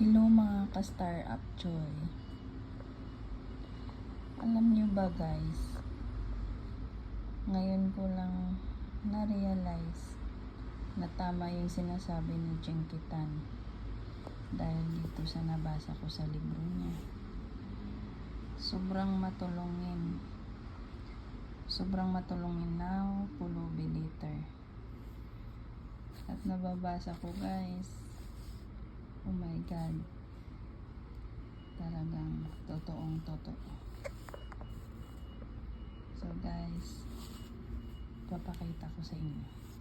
Hello mga ka-star up joy. Alam niyo ba guys, ngayon ko lang na-realize na tama yung sinasabi ni Jenkitan dahil dito sa nabasa ko sa libro niya. Sobrang matulungin. Sobrang matulungin now, pulubi later. At nababasa ko guys, oh my God, talagang totoong totoo. So guys, papakita ko sa inyo.